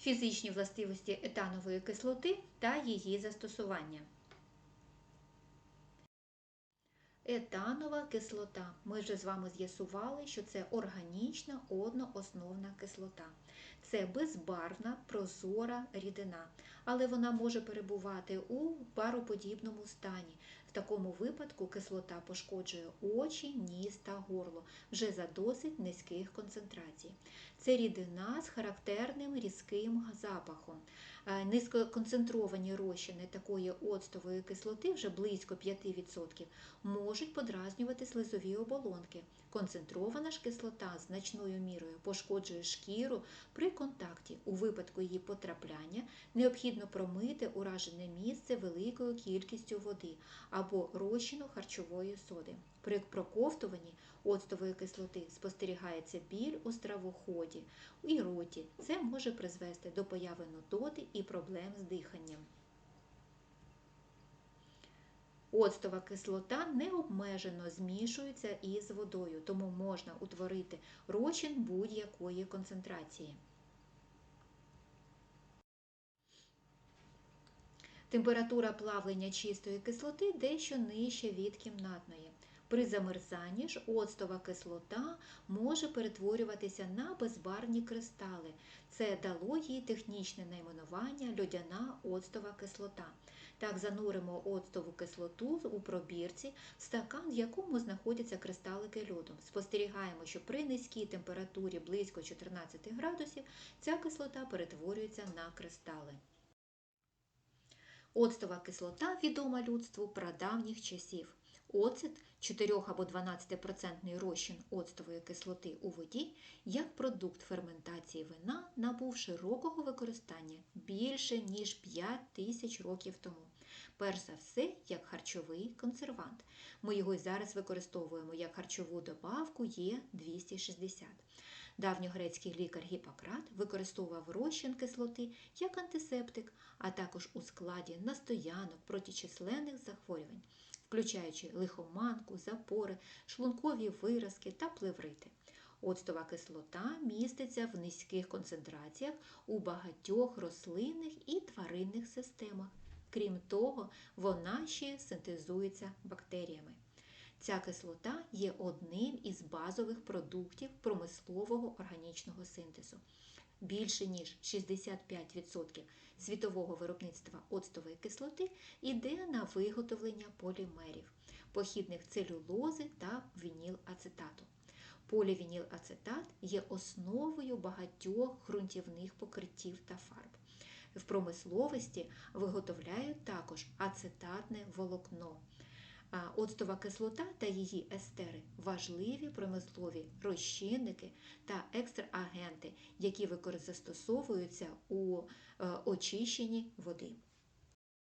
Фізичні властивості етанової кислоти та її застосування. Етанова кислота. Ми вже з вами з'ясували, що це органічна одноосновна кислота. Це безбарвна прозора рідина, але вона може перебувати у пароподібному стані. В такому випадку кислота пошкоджує очі, ніс та горло вже за досить низьких концентрацій. Це рідина з характерним різким запахом. Е, низькоконцентровані розчини такої оцтової кислоти, вже близько 5%, можуть подразнювати слизові оболонки. Концентрована ж кислота значною мірою пошкоджує шкіру при контакті. У випадку її потрапляння необхідно промити уражене місце великою кількістю води або розчину харчової соди. При проковтуванні оцтової кислоти спостерігається біль у стравоході і роті. Це може призвести до появи нудоти і проблем з диханням. Оцтова кислота необмежено змішується із водою, тому можна утворити розчин будь-якої концентрації. Температура плавлення чистої кислоти дещо нижча від кімнатної. При замерзанні ж оцтова кислота може перетворюватися на безбарвні кристали. Це дало їй технічне найменування льодяна оцтова кислота. Так зануримо оцтову кислоту у пробірці в стакан, в якому знаходяться кристалики льоду. Спостерігаємо, що при низькій температурі близько 14 градусів ця кислота перетворюється на кристали. Оцтова кислота відома людству прадавніх часів. Оцет 4 або 12% розчин оцтової кислоти у воді як продукт ферментації вина набув широкого використання більше ніж 5 тисяч років тому. Перш за все, як харчовий консервант. Ми його й зараз використовуємо як харчову добавку Є260. Давньогрецький лікар Гіппократ використовував розчин кислоти як антисептик, а також у складі настоянок проти численних захворювань включаючи лихоманку, запори, шлункові виразки та плеврити. Оцтова кислота міститься в низьких концентраціях у багатьох рослинних і тваринних системах. Крім того, вона ще синтезується бактеріями. Ця кислота є одним із базових продуктів промислового органічного синтезу більше ніж 65% світового виробництва оцтової кислоти йде на виготовлення полімерів, похідних целюлози та вінілацетату. Полівінілацетат є основою багатьох ґрунтівних покриттів та фарб. В промисловості виготовляють також ацетатне волокно. Оцтова кислота та її естери важливі промислові розчинники та екстраагенти, які застосовуються у е, очищенні води.